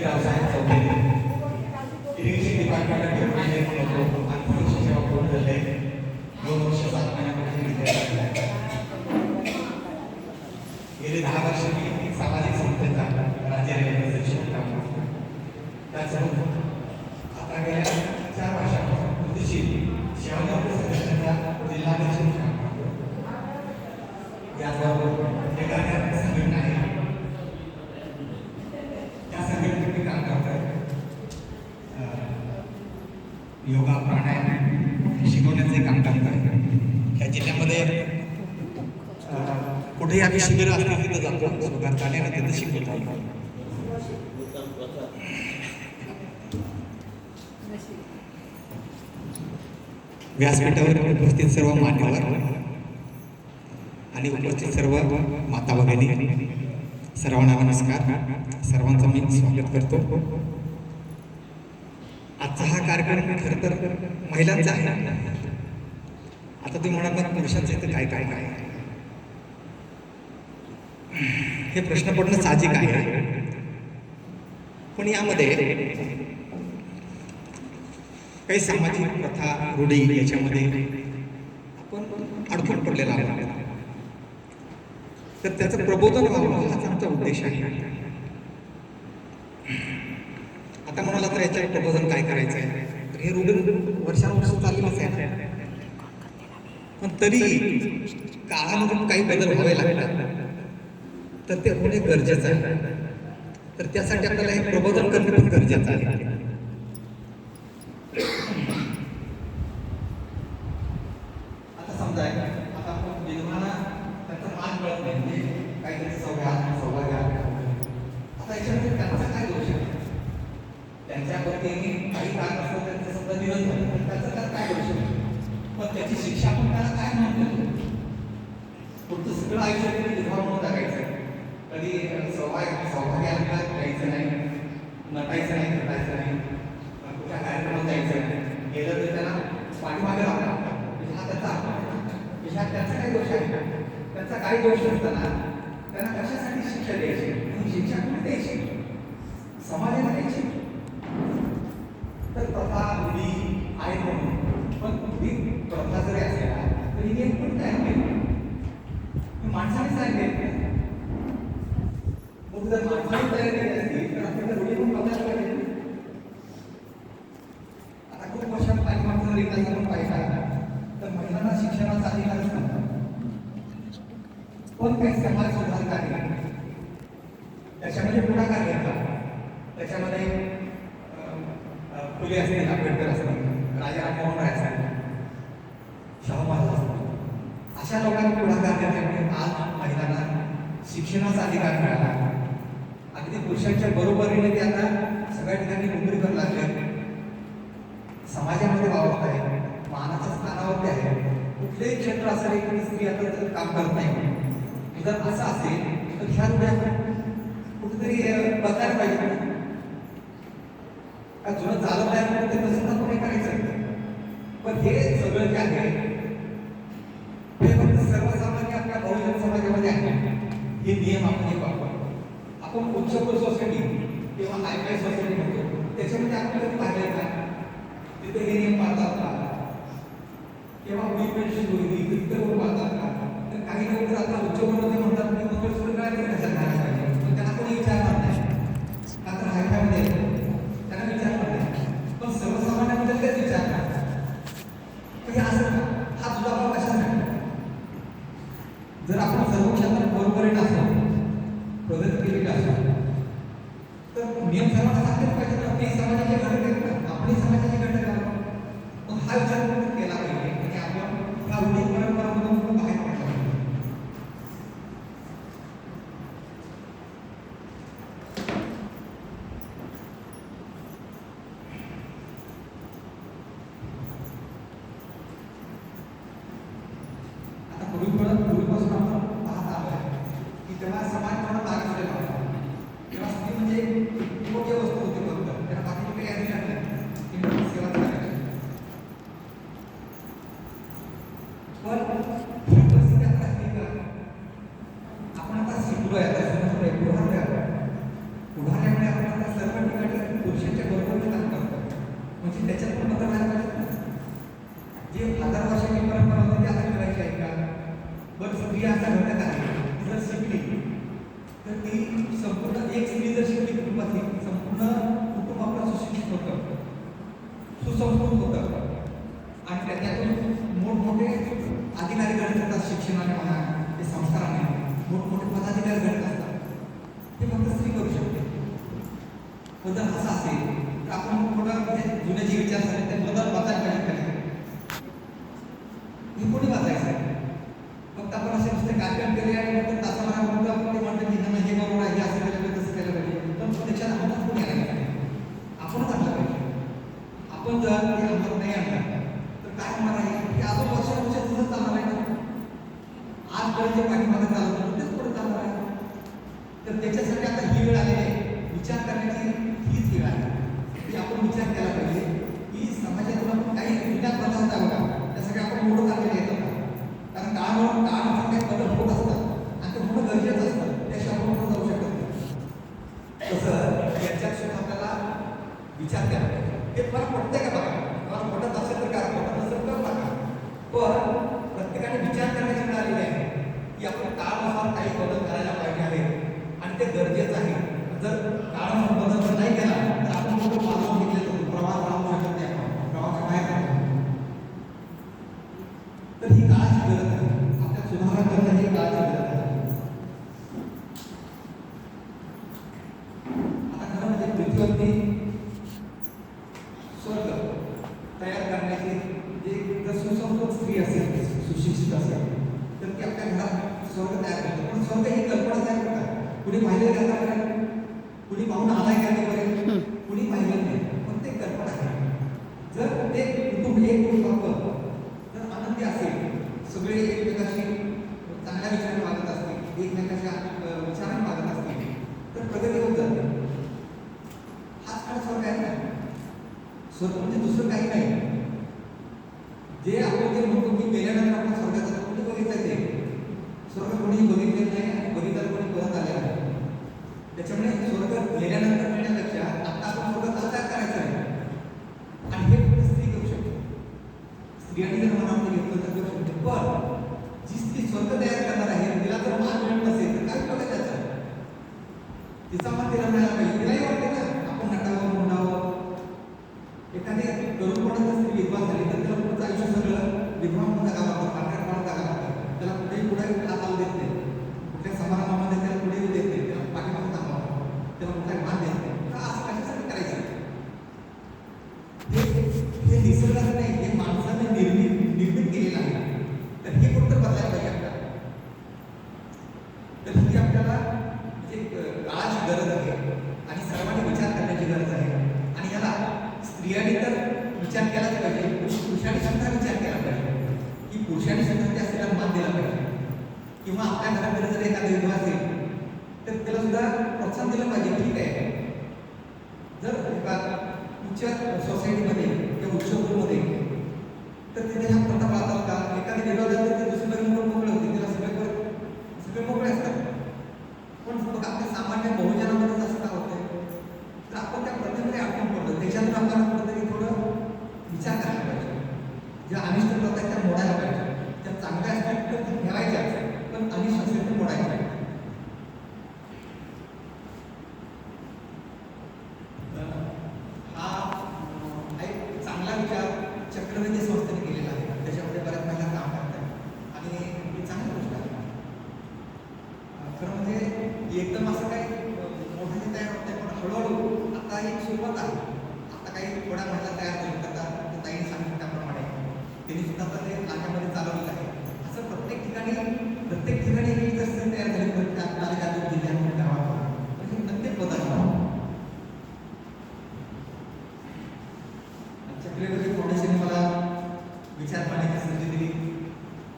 मी Raosaheb Chaudhari irrigation घेऊन होतो आणि सेवा पूर्ण दोन वर्ष सात महिन्यापासून गेले दहा वर्ष मी सामाजिक संस्थेचा राज्य रेल्वे सचिव काम करतो त्याचबरोबर आता गेल्या चार वर्षापासून कृतीशील सेवानिवृत्त संघटनेचा जिल्हाध्यक्ष म्हणून काम करतो याचबरोबर एक अन्य संघटना आहे त्या संघटनेत मी काम करतोय अं, योगा प्राणायाम शिकवण्याचे काम आहे. या जिल्ह्यामध्ये कुठेही आम्ही शिबिर असतील तिथं जातो. सुगंध आल्यानं तिथं शिकवतो व्यासपीठावर उपस्थित सर्व मान्यवर आणि उपस्थित सर्व माता भगिनी सर्वांना नमस्कार. सर्वांचं मी स्वागत करतो. आजचा हा कार्यक्रम खरं तर महिलांचा आहे. आता तुम्ही म्हणाल पुरुषांचं इथं काय काय काय? हे प्रश्न पडणं साहजिक आहे. पण यामध्ये काही सामाजिक प्रथा रूढी याच्यामध्ये आपण अडकून पडलेला आहे तर त्याचं प्रबोधन व्हावं हाच आमचा उद्देश आहे आता म्हणाला तर याच्यावर प्रबोधन काय करायचं आहे तर हे रूढी वर्षानुवर्ष चाललेलंच आहे पण तरी काळामधून काही बदल व्हावे लागतात. तर ते होणे गरजेचं आहे. तर त्यासाठी आपल्याला हे प्रबोधन करणं पण गरजेचं आहे. आता समजा आता आपण विद्वाना त्यांचा मान कळत नाही म्हणजे काहीतरी सव्वा सव्वा आता याच्यामध्ये त्यांचा काय दोष आहे? त्यांच्या पत्नीने काही कारण असतं त्यांचं समजा निधन झालं तर त्याचा त्यात काय दोष आहे शिक्षा पण त्याला काय म्हणतो पुढचं सगळं आयुष्य त्यांनी विधवा म्हणून टाकायचं. कधी सव्वा सौभाग्याला जायचं नाही. नटायचं नाही नटायचं नाही. कुठल्या कार्यक्रमात जायचं नाही. गेलं तर त्याला पाठीमागे लावला म्हणजे हा त्याचा म्हणजे हा त्याचा काही दोष आहे त्याचा काही दोष नसताना त्यांना कशासाठी शिक्षा द्यायची? आणि शिक्षा कुठे द्यायची? समाजाला द्यायची तर प्रथा रूढी आहे म्हणून पण रूढी प्रथा जरी असेल तर ही नियम कोणी तयार केली हे माणसाने सांगितले मग जर माणसाने तयार केली असती तर आपण त्या रूढी पण बदलायला पाहिजे आता खूप वर्षात पाठीमागचा जर इतिहास आपण पाहिला तर महिलांना शिक्षणाचा अधिकारच नव्हता पण काही समाज सुधारकांनी त्याच्यामध्ये पुढाकार घेतला त्याच्यामध्ये अं, अं, फुले असतील आंबेडकर असतील राजा राममोहन राय असतील शाहू महाराज असतील अशा लोकांनी पुढाकार घेतल्यामुळे आज महिलांना शिक्षणाचा अधिकार मिळाला. अगदी पुरुषांच्या बरोबरीने ते आता सगळ्या ठिकाणी नोकरी करू लागले. समाजामध्ये वावरत आहे. मानाच्या स्थानावरती आहे. कुठलेही क्षेत्र असं एखादी स्त्री आता तर काम करत नाही. जर असं असेल तर ह्या रूढ्या कुठेतरी अं, बदलायला पाहिजे. का जुनं चालत आहे ते तसं नियम आपण हे वापरतो आपण उच्चभ्र सोसायटी किंवा हाय फाय सोसायटी म्हणतो. त्याच्यामध्ये आपण कधी पाहिलं का तिथे हे नियम पाहतात का किंवा मी पेन्शन होईल तिथे पाहतात का तर काही लोक आता उच्चभ्रमध्ये म्हणतात की मंगळसूत्र काय ते कशाला घालायला पाहिजे पण त्यांना कोणी विचारणार नाही का तर हाय फायमध्ये त्यांना विचारणार नाही पण सर्वसामान्यांमध्ये तेच विचारणार तर हे असं का? हा तुझा भाव कशासाठी जर आपण सर्व क्षेत्रात बरोबरीत असलो प्रगती केलेली असलो तर नियम सर्वांना सांगितलं पाहिजे ना ते समाजाचे घटक आहेत ना आपले समाजाचे घटक आहेत मग हा विचार करून केला पाहिजे आणि आपण ह्या रूढी परंपरामधून बाहेर पडला पाहिजे आता पूर्वीपर्यंत पूर्वीपासून आपण पाहत आलो आहे की तेव्हा समाज थोडा मागासलेला होता तेव्हा स्त्री म्हणजे योग्य वस्तू होती फक्त त्याला बाकी काही अधिकार नाही ती फक्त सेवा करायची क्रिया असा घटक आहे. ती जर शिकली तर ती संपूर्ण एक स्त्री जर शिकली कुटुंबातली संपूर्ण कुटुंब आपलं सुशिक्षित होतं सुसंस्कृत होतं आणि त्यातून मोठमोठे अधिकारी घडत असतात शिक्षणाने म्हणा ते संस्काराने मोठमोठे पदाधिकारी घडत असतात. ते फक्त स्त्री करू शकते. पण जर असं असेल तर आपण थोडा म्हणजे जुने जे विचार झाले ते बदल वाचायला पाहिजे का नाही? हे कोणी वाचायचं फक्त आपण असे नुसते कार्यक्रम केले आणि नंतर तासाभरा म्हणतो आपण ते म्हणतो की नाही हे बरोबर आहे हे असं केलं पाहिजे तसं केलं पाहिजे पण त्याच्यात अंमलात कोणी आला नाही आपणच आणलं पाहिजे आपण जर ते अंमलात नाही आणलं तर काय होणार आहे की अजून वर्षानुवर्ष तसंच चालणार आहे ना आज पर्यंत जे पाठीमागे चालत होतं तेच पुढे चालणार आहे तर त्याच्यासाठी आता ही वेळ आलेली आहे. विचार करण्याची हीच वेळ आहे. की आपण विचार केला पाहिजे की समाजातून आपण काही क्रीडा प्रथा होत्या बघा त्या सगळ्या आपण मोडून काढलेल्या आहेत आता. कारण काळानुसार म्हणून काही बदल होत असतात. आणि ते होणं गरजेचं असतं. त्याशिवाय आपण जाऊ शकत नाही. तसं याच्याशिवाय आपल्याला विचार केला पाहिजे. हे मला पटतंय का बघा मला पटत असेल तर काय पटत नसेल तर टाका पण प्रत्येकाने विचार करण्याची वेळ आलेली आहे की आपण काळानुसार काही बदल करायला पाहिजे आहे आणि ते गरजेचं आहे जर काळानुसार बदल जर नाही केला तर आपण कुठं मागून निघले जातो प्रवास राहू शकत नाही आपण प्रवासाच्या बाहेर राहतो तर ही काळाची गरज आहे आपल्या सुधारणा करणं ही काळाची गरज आहे आता खरं म्हणजे पृथ्वीवरती स्वर्ग तयार करण्याची जे जर सुसंस्कृत स्त्री असेल सुशिक्षित असेल तर ती आपल्या घरात स्वर्ग तयार करते. पण स्वर्ग ही कल्पना तयार करतात. कुणी पाहिलेलं का आतापर्यंत कुणी पाहून आलाय का आतापर्यंत कुणी पाहिलेलं नाही? पण ते कल्पना आहे. जर ते कुटुंब एक कुटुंब जर आनंदी असेल. सगळे एकमेकाशी स्वर्ग म्हणजे दुसरं काही नाही. जे आपण जे म्हणतो की मेल्यानंतर आपण स्वर्गात जातो कोणी बघितलं ते? स्वर्ग कोणी बघितलेलं नाही आणि बघितलं कोणी परत आलेलं नाही. त्याच्यामुळे स्वर्ग गेल्यानंतर मिळण्यापेक्षा आता आपण स्वर्ग का तयार करायचं आहे आणि हे फक्त स्त्री करू शकते स्त्रियांनी जर मनामध्ये घेतलं तर करू शकते पण जी स्त्री स्वर्ग तयार करणार आहे तिला जर मान मिळत नसेल तर काय उपयोग आहे त्याचा तिचा मान तिला मिळाला पाहिजे तिलाही वाटते ना आपण नटावं मुंडावं एखादी तरुणपणात स्त्री विधवा झाली तर तिला पुढचं आयुष्य सगळं विधवा म्हणून जगावं लागतं पांढऱ्या म्हणून जगावं लागतं त्याला कुठेही पुढे हाताला देत नाही कुठल्या समारंभामध्ये त्याला पुढे येऊ देत नाही त्याला पाठीमागे थांबावं त्याला कुठलाही मान देत नाही का असं कशासाठी करायचं हे हे निसर्गाचं नाही हे माणसाने निर्मित निर्मित केलेलं आहे तर हे कुठं बदलायला पाहिजे आपल्याला तर ही आपल्याला म्हणजे अ, काळाची गरज आहे आणि सर्वांनी विचार करण्याची गरज आहे आणि याला स्त्रियांनी तर विचार केलाच पाहिजे पुरुषांनी सुद्धा विचार केला पाहिजे की पुरुषांनी सुद्धा त्या स्त्रीला मान दिला पाहिजे. किंवा आपल्या घरामध्ये जर एखादा विधवा असेल तर त्याला सुद्धा प्रोत्साहन दिलं पाहिजे ठीक आहे. जर एका उच्च सोसायटीमध्ये किंवा उच्च तर तिथे ह्या प्रथा पाळतात का एखादी विधवा झाली तर दुसरी लग्न करून मोकळे होते तिला सगळे परत सगळे मोकळे असतात. पण आपल्या सामान्य बहुजनामध्ये असं का होते तर आपण त्या प्रथेमध्ये अडकून पडतो. त्याच्यातून आपल्याला कुठेतरी थोडं विचार करायला पाहिजे. ज्या अनिष्ट प्रथा त्या मोडायला पाहिजे त्या चांगल्या असतात तर त्या ठेवायच्या पण अनिष्ट असेल तर मोडायच्या तर हा अं, एक चांगला विचार चक्रवर्ती संस्थेने केलेला आहे त्याच्यामध्ये बऱ्याच महिला काम करतात आणि ही चांगली गोष्ट आहे अं, खरं म्हणजे एकदम असं काही अं, मोठं हे तयार होत नाही पण हळूहळू होता आता काही थोड्या महिला तयार झाल्या आता ताईने सांगितलं त्याप्रमाणे. त्यांनी सुद्धा आता ते नाट्यामध्ये चालवलेलं आहे. असं प्रत्येक ठिकाणी प्रत्येक ठिकाणी ही जर तयार झाली प्रत्येक तालुक्यातून जिल्ह्यातून गावातून. तर प्रत्येक बदल आमच्याकडे चक्रवर्ती फाउंडेशनने मला विचार पाण्याची संधी दिली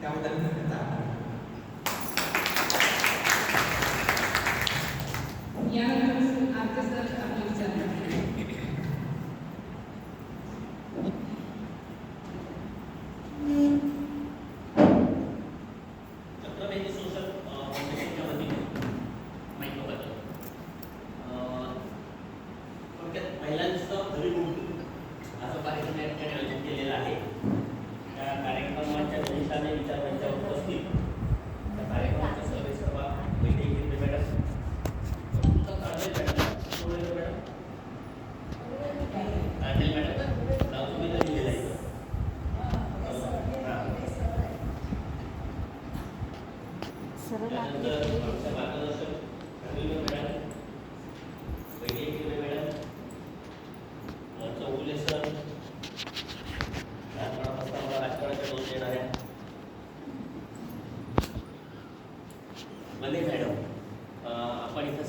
त्याबद्दल मी त्यांचा आभार मानतो. यानंतर आजचे सर आपले विचार मांडतील. चक्रवर्ती सोशल फाउंडेशनच्या वतीने माहिती थोडक्यात महिलांचं घरी मुक्ती असा कार्यक्रम या ठिकाणी आयोजित केलेला आहे त्या कार्यक्रमाच्या निमित्ताने विचार मंचावर उपस्थित त्या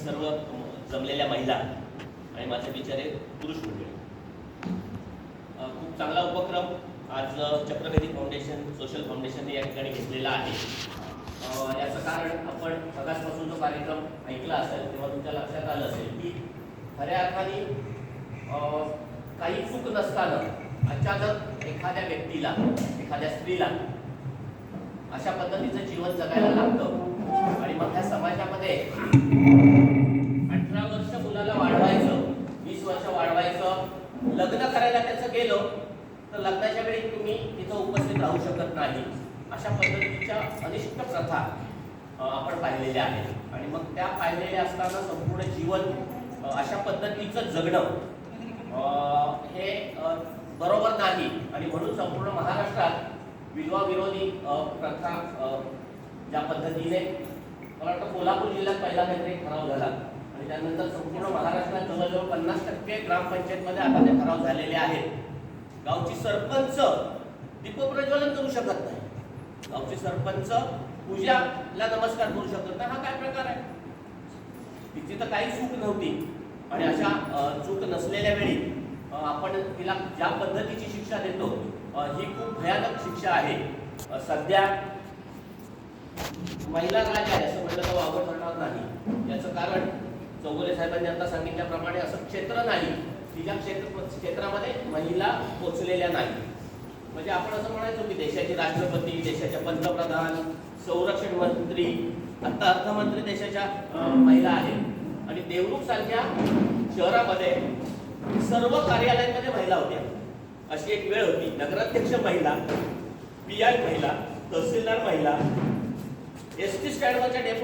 सर्व जमलेल्या महिला आणि माझे बिचारे पुरुष मंडळी खूप चांगला उपक्रम आज चक्रवेदी फाउंडेशन सोशल फाउंडेशनने या ठिकाणी घेतलेला आहे. याचं कारण आपण सकाळपासून जो कार्यक्रम ऐकला असेल तेव्हा तुमच्या लक्षात आलं असेल की खऱ्या अर्थाने काही चूक नसताना अचानक एखाद्या व्यक्तीला एखाद्या स्त्रीला अशा पद्धतीचं जीवन जगायला लागतं. आणि मग त्या समाजामध्ये लग्न करायला त्याचं गेलो तर लग्नाच्या वेळी तुम्ही तिथं उपस्थित राहू शकत नाही. अशा पद्धतीच्या अनिष्ट प्रथा आपण पाहिलेल्या आहेत. आणि मग त्या पाहिलेल्या असताना संपूर्ण जीवन अशा पद्धतीचं जगणं हे बरोबर नाही. आणि म्हणून संपूर्ण महाराष्ट्रात विधवा विरोधी प्रथा ज्या पद्धतीने मला वाटतं कोल्हापूर जिल्ह्यात पहिला काहीतरी ठराव झाला. त्यानंतर संपूर्ण महाराष्ट्रात जवळजवळ पन्नास टक्के ग्रामपंचायतमध्ये आता ते ठराव झालेले आहेत. गावची सरपंच दीपप्रज्वलन करू शकत नाही. गावची सरपंच पूजाला नमस्कार करू शकत नाही. हा काय प्रकार आहे? तिची तर काही चूक नव्हती. आणि अशा चूक नसलेल्या वेळी आपण तिला ज्या पद्धतीची शिक्षा देतो ही खूप भयानक शिक्षा आहे. सध्या महिला राज आहे असं म्हटलं तर वावड ठरणार नाही. याचं कारण चौगुले साहेबांनी आता सांगितल्याप्रमाणे असं क्षेत्र नाही. की ज्या क्षेत्र क्षेत्रामध्ये महिला पोचलेल्या नाही. म्हणजे आपण असं म्हणायचो की देशाचे राष्ट्रपती देशाचे पंतप्रधान संरक्षण मंत्री आता अर्थमंत्री देशाच्या महिला आहेत. आणि देवरूप सारख्या शहरामध्ये सर्व कार्यालयांमध्ये महिला होत्या. अशी एक वेळ होती. नगराध्यक्ष महिला पी आय महिला तहसीलदार महिला एस टी स्टँडवरच्या डेपो